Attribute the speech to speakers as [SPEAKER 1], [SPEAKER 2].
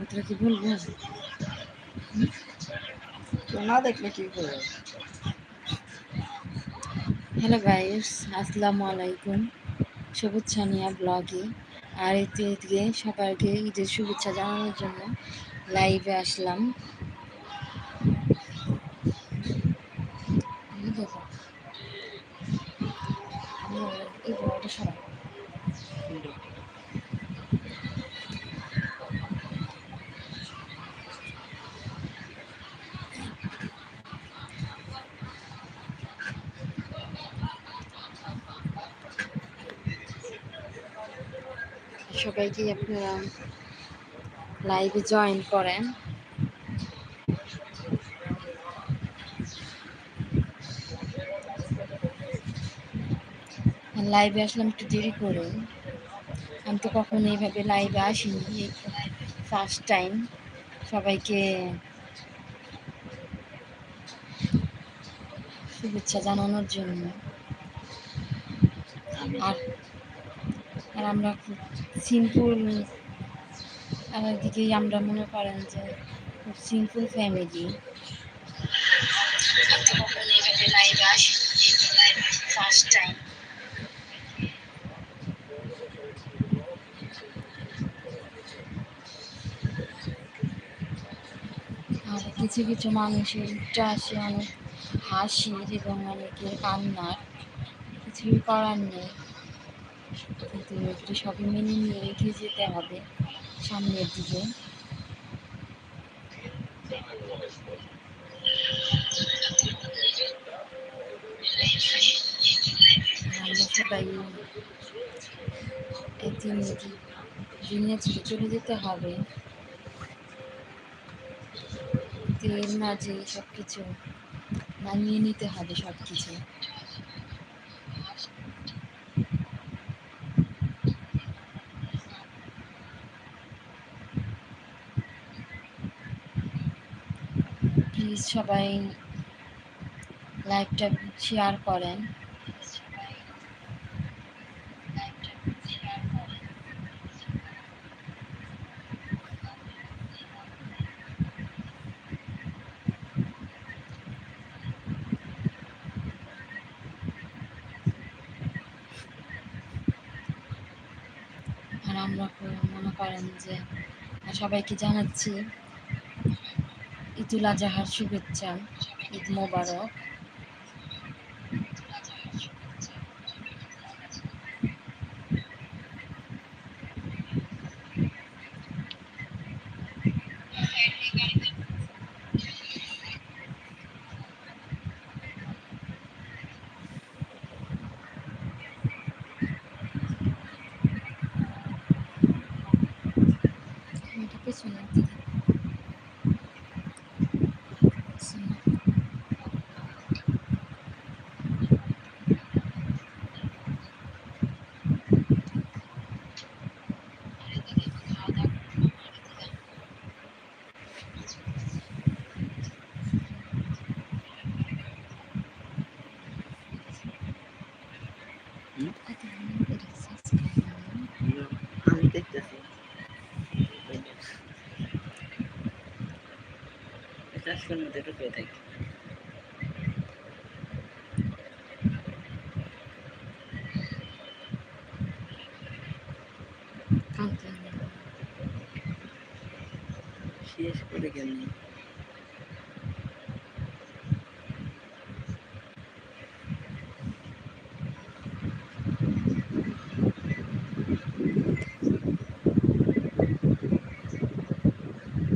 [SPEAKER 1] ভিতরে কি
[SPEAKER 2] না দেখলে কি বলব
[SPEAKER 1] হ্যালো গাইস আসসালামু আলাইকুম। শুভেচ্ছা নিয়া ব্লগে। আর এতে সবাইকে ঈদের শুভেচ্ছা জানানোর জন্য লাইভে আসলাম। সবাইকে আপনারা লাইভে জয়েন করেন। লাইভে আসলাম একটু দেরি করে। আমি তো কখনো এইভাবে লাইভে আসিনি ফার্স্ট টাইম সবাইকে শুভেচ্ছা জানানোর জন্য। আর আর আমরা খুব সিম্পল দিকেই আমরা মনে করেন যে খুব সিম্পল ফ্যামিলি ফার্স্ট টাইম আর কিছু কিছু মানুষের আসে অনেক হাসির এবং অনেকের কান্নার। কিছুই করার নেই। এগুলো সবই মেনে নিয়ে এগিয়ে যেতে হবে সামনের দিকে। চলে যেতে হবে। এর মাঝে সব কিছু মানিয়ে নিতে হবে সব কিছু প্লিজ সবাই লাইভটা শেয়ার করেন। আর আমরা মনে করেন যে সবাইকে জানাচ্ছি ঈদুল আজহার শুভেচ্ছা ঈদ মোবারক।
[SPEAKER 2] আমি দেখতেছি। মধ্যে ঢুকে থাকি শেষ করে কেমনি